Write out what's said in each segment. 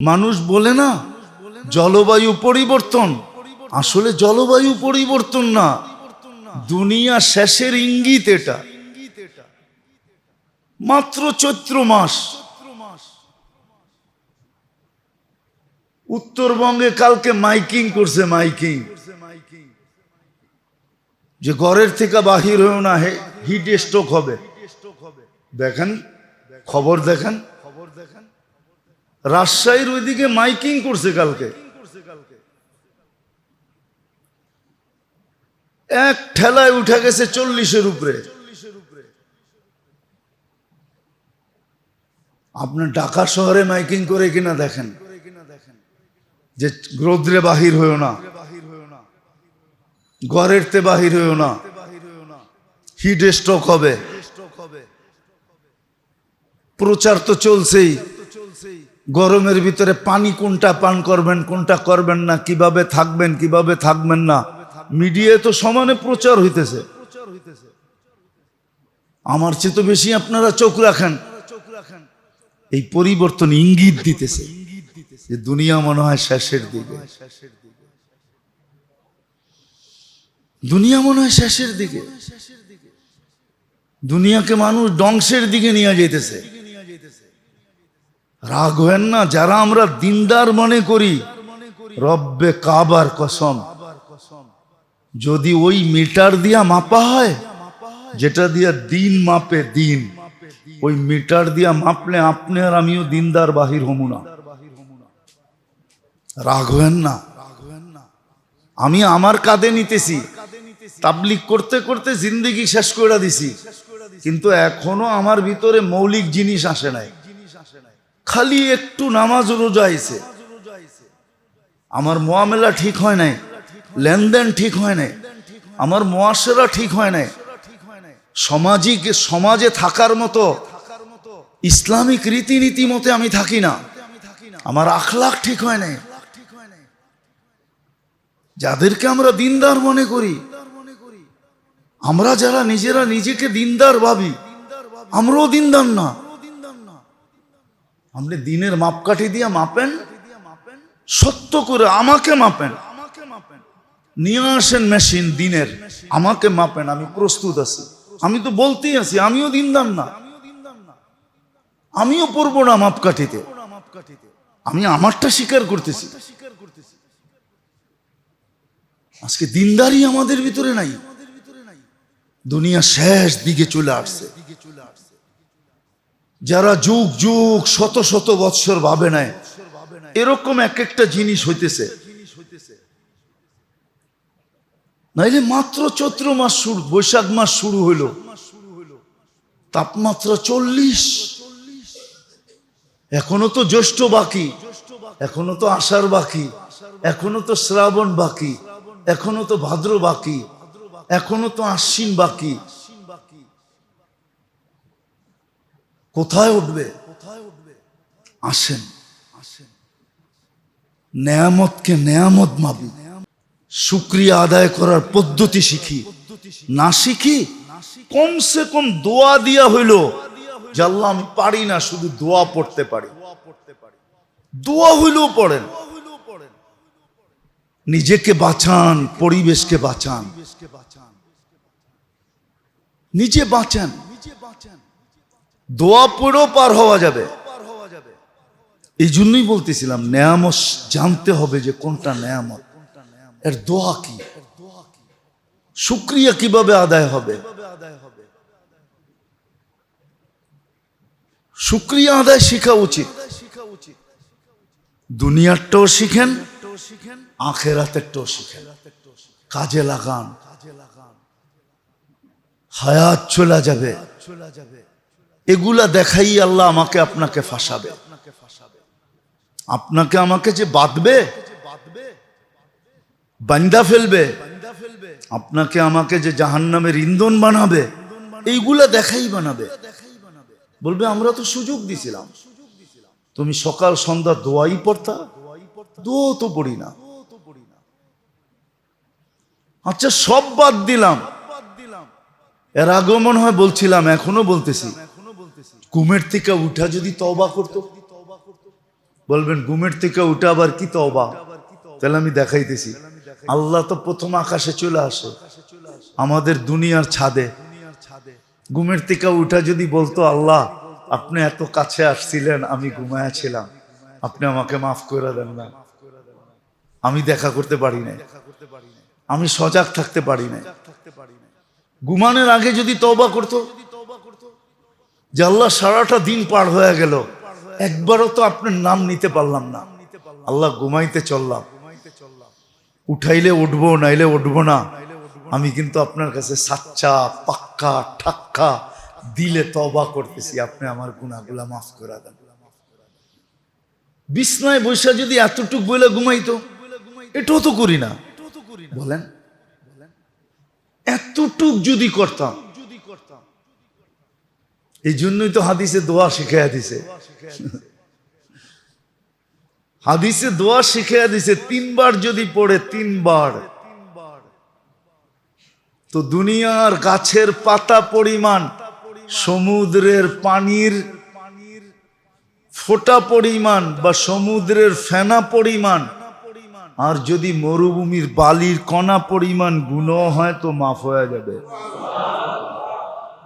মানুষ বলে না, জলবায়ু পরিবর্তন। আসলে জলবায়ু পরিবর্তন না, দুনিয়া শেষের ইঙ্গিত এটা। মাত্র চৈত্র মাস। উত্তরবঙ্গে কালকে মাইকিং করছে মাইকিং। যে ঘরের থেকে বাহির হয়েও না হিট স্ট্রোক হবে। দেখেন খবর দেখেন খবর দেখেন। রাজশাহীর ওইদিকে মাইকিং করছে কালকে। এক ঠেলায় উঠে গেছে চল্লিশের উপরে। আপনার ঢাকা শহরে মাইকিং করে কিনা দেখেন। যে রৌদ্রে বাহির হয়েও না। ঘরের তে বাহির হয়েও না। হিট স্ট্রোক হবে। প্রচার তো চলছেই। গরমের ভিতরে পানি কোনটা পান করবেন, কোনটা করবেন না, কীভাবে থাকবেন কীভাবে থাকবেন না। মিডিয়ায় তো সমানে প্রচার হইতেছে। আমার চেয়ে তো বেশি আপনারা চোখ রাখেন। এই পরিবর্তন ইঙ্গিত দিতেছে যে দুনিয়া মনে হয় শেষের দিকে। দুনিয়া মনে হয় শেষের দিকে। দুনিয়াকে মানুষ ধ্বংসের দিকে নিয়ে যেতেছে রাগ হেন না, যারা আমরা দিনদার মনে করি, রব্বে কাবার কসম। যদি ওই মিটার দিয়া মাপা হয়, যেটা দিয়া দিন মাপে দিন, ওই মিটার দিয়া মাপলে আপনি আর আমিও দিনদার বাহির হমু না। রাগ হেন না। আমি আমার কাঁধে নিতেছি। তাবলিক করতে করতে জিন্দগি শেষ করে দিছি। কিন্তু এখনও আমার ভিতরে মৌলিক জিনিস আসে নাই জিনিস আসে নাই। খালি একটু নামাজ রোজা আইছে। আমার মোয়ামেলা ঠিক হয় নাই, লেনদেন ঠিক হয় নাই, আমার মোয়াশেরা ঠিক হয় নাই। সামাজিক সমাজে থাকার মতো ইসলামিক রীতিনীতি মতে আমি থাকি না। আমার আখলাখ ঠিক হয় নাই। যাদেরকে আমরা দিনদার মনে করি, আমরা যারা নিজেরা নিজেকে দিনদার ভাবি, আমরাও দিনদার না। আপনি দিনের মাপকাঠি দিয়ে মাপেন, সত্য করে আমাকে মাপেন। আমাকে নিয়ে আসেন মেশিন দিনের, আমাকে মাপেন, আমি প্রস্তুত আছি। আমি তো বলতেই আছি, আমিও দিনদার না। আমিও পড়ব না মাপকাঠিতে। আমি আমারটা স্বীকার করতেছি। আজকে দিনদারি আমাদের ভিতরে নাই। দুনিয়া শেষ দিকে চলে আসছে। যারা যুগ যুগ, শত শত বৎসর ভাবে নেয় এরকম এক একটা জিনিস হইতেছে। নাইলে মাত্র চৈত্র মাস শুরু, বৈশাখ মাস শুরু হইল। তাপমাত্রা চল্লিশ। এখনও তো জ্যৈষ্ঠ বাকি, এখনও তো আষাঢ় বাকি, এখনও তো শ্রাবণ বাকি, এখনও তো ভাদ্র বাকি, এখনও তো আশ্বিন বাকি। কোথায় উঠবে? কোথায় উঠবে আসেন। আসেন নেয়ামতকে নেয়ামত মাবি শুক্রিয়া আদায় করার পদ্ধতি শিখি। না শিখি, কমসে কম দোয়া দিয়া হইল জাল্লাহ আমি পারি না, শুধু দোয়া পড়তে পারি। দোয়া হইলেও পড়েন। নিজেকে বাঁচান, পরিবেশকে বাঁচান। নিজে বাঁচান। দোয়া পড়েও পার হওয়া যাবে। এই জন্যই বলতেছিলাম, নেয়ামত জানতে হবে যে কোনটা নেয়ামত। এর দোয়া কি? শুক্রিয়া কীভাবে আদায় হবে? শুক্রিয়া আদায় শেখা উচিত। দুনিয়ারটাও শিখেন, আখেরাতেরটাও শিখেন। কাজে লাগান। হায়াত চলে যাবে। এগুলা দেখাই আল্লাহ আমাকে আপনাকে ফাঁসাবে। আপনাকে আমাকে যে বাঁধবে, বান্দা ফেলবে, আপনাকে আমাকে যে জাহান্নামের ইন্ধন বানাবে, এইগুলা দেখাই বানাবে। বলবে, আমরা তো সুযোগ দিছিলাম। তুমি সকাল, সন্ধ্যা দোয়াই পড়তা, দোয়া তো পড়ি না। আচ্ছা সব বাদ দিলাম। এর আগেও মনে হয় বলছিলাম, এখনও বলতেছি। কুমের থেকে উঠা যদি তবা করতো। বলবেন, ঘুমের থেকে উঠে আবার কি তবা তাহলে আমি দেখাইতেছি। আল্লাহ তো প্রথম আকাশে চলে আসে। আমাদের দুনিয়ার ছাদে। ঘুমের থেকে উঠা যদি বলতো, আল্লাহ, আপনি এত কাছে আসছিলেন, আমি ঘুমায়া ছিলাম। আপনি আমাকে মাফ করে দেন না। আমি দেখা করতে পারি না আমি সজাগ থাকতে পারি না ঘুমানোর আগে যদি তওবা করতো যে আল্লাহ সারাটা দিন পার হয়ে গেল। একবারও তো আপনার নাম নিতে পারলাম না। আল্লাহ ঘুমাইতে চললাম। উঠাইলে উঠবো, নাইলে উঠবো না। আমি কিন্তু আপনার কাছে সাচ্চা, পাক্কা, ঠাক্কা দিলে তবা করতেছি। আপনি আমার গুণাগুলা মাফ করে দেন। বিছনায় বৈশা যদি এতটুক বলে ঘুমাইতো, এটাও তো করি না। বলেন? এতটুক যদি করতাম এই জন্যই তো হাদিসে দোয়া শিখাইয়া দিছে। হাদিসে দোয়া শিখাইয়া দিছে, তিনবার যদি পড়ে তিনবার। তো দুনিয়ার গাছের পাতা পরিমাণ, সমুদ্রের পানির ফোটা পরিমাণ বা সমুদ্রের ফেনা পরিমাণ, আর যদি মরুভূমির বালির কণা পরিমাণ গুণ হয় তো মাফ হয়ে যাবে।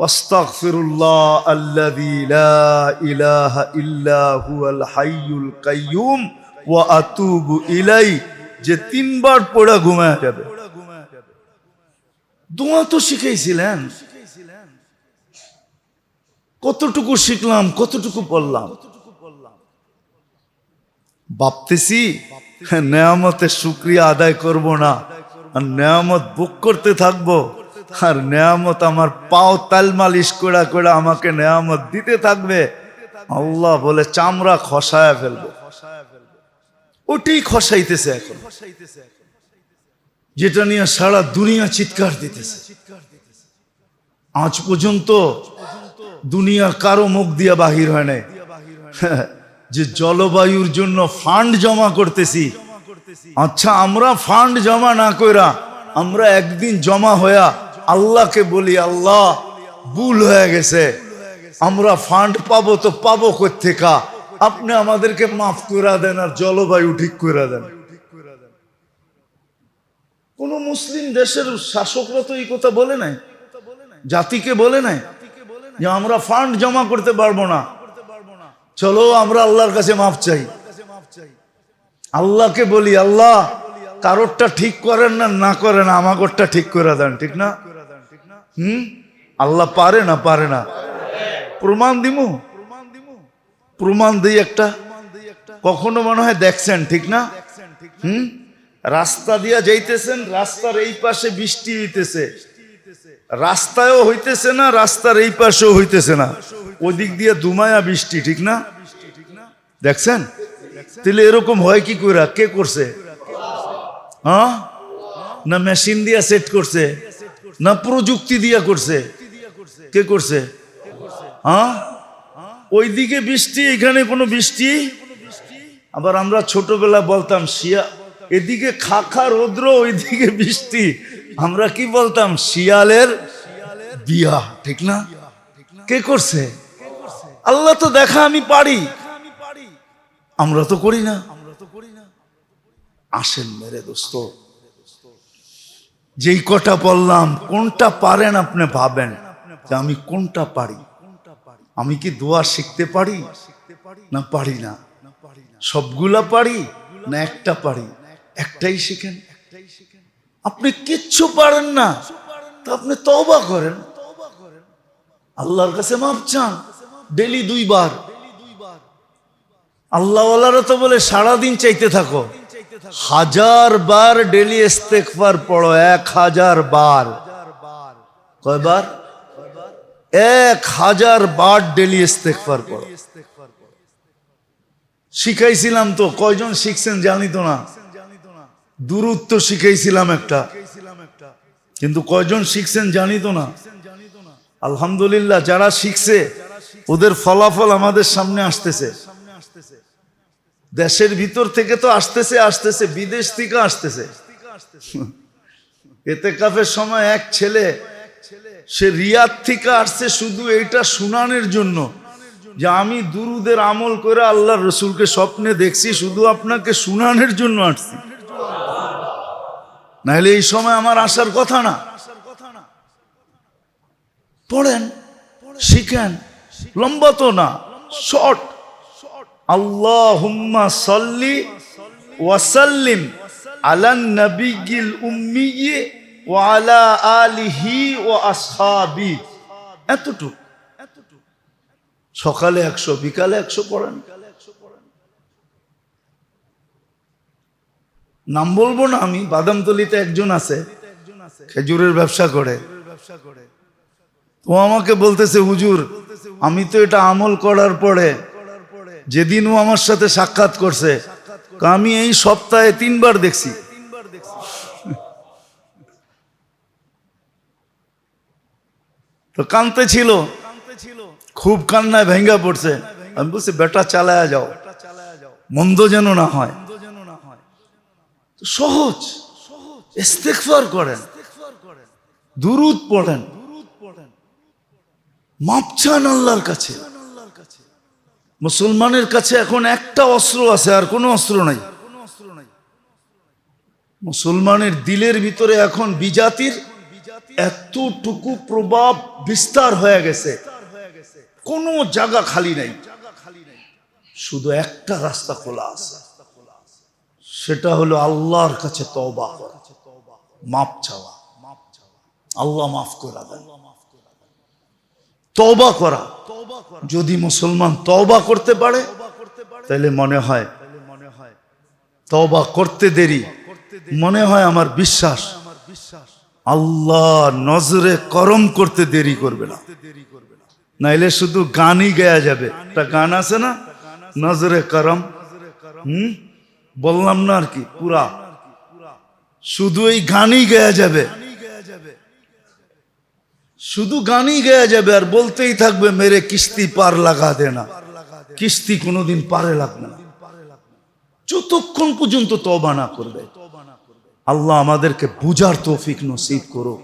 ওয়াস্তাগফিরুল্লাহ আল্লাযী লা ইলাহা ইল্লা হুয়াল হাইয়ুল কাইয়্যুম ওয়া আতুবু ইলাই যে তিনবার পড়া ঘুমায় যাবে। দোয়া তো শিখাইছিলেন। কতটুকু শিখলাম, কতটুকু পড়লাম। ভাবতেছি, নেয়ামতের শুক্রিয়া আদায় করব না, আর নেয়ামত বুক করতে থাকব। আর নেয়ামত আমার পাও তাল মালিশ করা করে আমাকে নেয়ামত দিতে থাকবে। আল্লাহ বলে, চামড়া খসায় ফেলব। ওটাই খসাইতেছে এখন। যেটা নিয়ে সারা দুনিয়া চিৎকার দিতেছে। আজ পর্যন্ত দুনিয়া কারও মুখ দিয়া বাহির হয় নাই। যে জলবায়ুর জন্য ফান্ড জমা করতেছি। আচ্ছা আমরা ফান্ড জমা না কইরা আমরা একদিন জমা হইয়া আল্লাহকে বলি, আল্লাহ, ভুল হয়ে গেছে। আমরা ফান্ড পাবো তো পাবো কোথেকা আপনি আমাদেরকে মাফ করে দেন আর জলবায়ু ঠিক করে দেন। কোন মুসলিম দেশের শাসকরা তো এই কথা বলে নাই, জাতিকে বলে নাই যে আমরা ফান্ড জমা করতে পারব না। চলো, আমরা আল্লাহর কাছে মাফ চাই। আল্লাহকে বলি, আল্লাহ, কারোরটা ঠিক করেন না না করেন, আমাগরটা ঠিক করে দেন। ঠিক না? হুম? আল্লাহ পারে না পারে না। প্রমাণ দিমু? প্রমাণ দিই একটা। কখনো মনে হয় দেখছেন, ঠিক না? হুম? রাস্তা দিয়া যাইতেছেন, রাস্তার এই পাশে বৃষ্টি হইতেছে। রাস্তায়ও হইতেছে না, রাস্তার এই পাশেও হইতেছে না। ওদিক দিয়ে দুমায়া বৃষ্টি, ঠিক না? দেখছেন? তাহলে এরকম হয় কি করে কে করছে? হ্যাঁ? না মেশিন দিয়া সেট করছে? না প্রযুক্তি দিয়া করছে? কে করছে? হ্যাঁ? ওইদিকে বৃষ্টি, এখানে কোনো বৃষ্টি? আবার আমরা ছোটবেলা বলতাম, শিয়া এদিকে খাখা রৌদ্র, ওইদিকে বৃষ্টি। আমরা কি বলতাম? শিয়ালের বিয়া ঠিক না? কে করছে? আল্লাহ তো দেখা আমি পারি। আমরা তো করি না। আসেন মেরে দোস্ত। যেই কটা বললাম, কোনটা পারেন আপনি ভাবেন যে আমি কোনটা পারি? আমি কি দোয়া শিখতে পারি? না পারি না। সবগুলা পারি না একটা পারি? একটাই শিখেন। আপনি কিচ্ছু পারেন না, তো আপনি তবা করেন। আল্লাহর কাছে মাপ চান ডেলি দুইবার। আল্লাহওয়ালারা তো বলে, সারাদিন চাইতে থাকো। হাজার বার ডেলি ইস্তেকবার পড়ো, এক হাজার বার। কয়বার? এক হাজার বার ডেলি ইস্তেকবার পড়ো। শিখাইছিলাম তো, কয়জন শিখছেন জানি তো না। দূরত্ব শিখাইছিলাম একটা। কিন্তু কয়জন শিখছেন জানি তো না। আলহামদুলিল্লাহ, যারা শিখছে, ওদের ফলাফল আমাদের সামনে আসতেছে। দেশের ভিতর থেকে তো আসতেছে আসতেছে, বিদেশ থেকে আসতেছে। এতে কাফের সময় এক ছেলে, সে রিয়াদ থেকে আসছে শুধু এইটা শুনানের জন্য, যে আমি দুরুদের আমল করে আল্লাহ রসুলকে স্বপ্নে দেখছি, শুধু আপনাকে শুনানের জন্য আসছি। নাহলে এই সময় আমার আসার কথা না। পড়েন, শিখেন, লম্বা তো না, শর্ট। আল্লাহ হুম্মা সাল্লি ওয়াসাল্লিম আলান নবিগিল উম্মি ও আলা আলিহি ও আসহাবি। এতটুকু। সকালে একশো, বিকালে একশো পড়েন। নাম বলব না আমি, বাদামতলিতে একজন আছে, খেজুরের ব্যবসা করে। ও আমাকে বলতেছে, হুজুর, আমি তো এটা আমল করার পরে যেদিন ও আমার সাথে সাক্ষাৎ করছে আমি এই সপ্তাহে তিনবার দেখছি। তো কানতে ছিল, খুব কান্নায় ভেঙ্গা পড়ছে। আমি বলছি, বেটা, চালায়া যাও। মন্দ যেন না হয়। সহজ, ইস্তেগফার করেন। দুরুদ পড়েন। মাপ চান আল্লাহর কাছে। মুসলমানের কাছে এখন একটা অস্ত্র আছে, আর কোনো অস্ত্র নাই। মুসলমানের দিলের ভিতরে এখন বিজাতির এতটুকু প্রভাব বিস্তার হয়ে গেছে। কোনো জায়গা খালি নাই। শুধু একটা রাস্তা খোলা আছে। সেটা হলো আল্লাহর কাছে তওবা করা। মাপ চাওয়া। আল্লাহ মাফ করা দেন। তওবা করা। যদি মুসলমান তওবা করতে পারে তাহলে মনে হয় তওবা করতে দেরি। মনে হয় আমার বিশ্বাস আল্লাহ নজরে করম করতে দেরি করবে না। নাইলে শুধু গানই গায়া যাবে। একটা গান আছে না? নজরে করম। হুম? বললাম না আর কি, পুরা। শুধু এই গানই গায়া যাবে। শুধু গানই গায়া যাবে, আর বলতেই থাকবে, মেরে কিস্তি পার লাগা দে না। কিস্তি কোনোদিন পারে লাগবে না। যতক্ষণ পর্যন্ত তবা না করবে, আল্লাহ আমাদেরকে বুঝার তৌফিক নসিব করো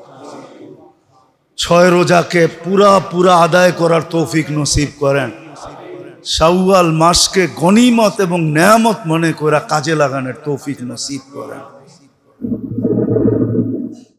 ছয় রোজাকে পুরা পুরা আদায় করার তৌফিক নসিব করেন। শাওয়াল মাসকে গনিমত এবং নেয়ামত মনে করে কাজে লাগানোর তৌফিক নসিব করেন।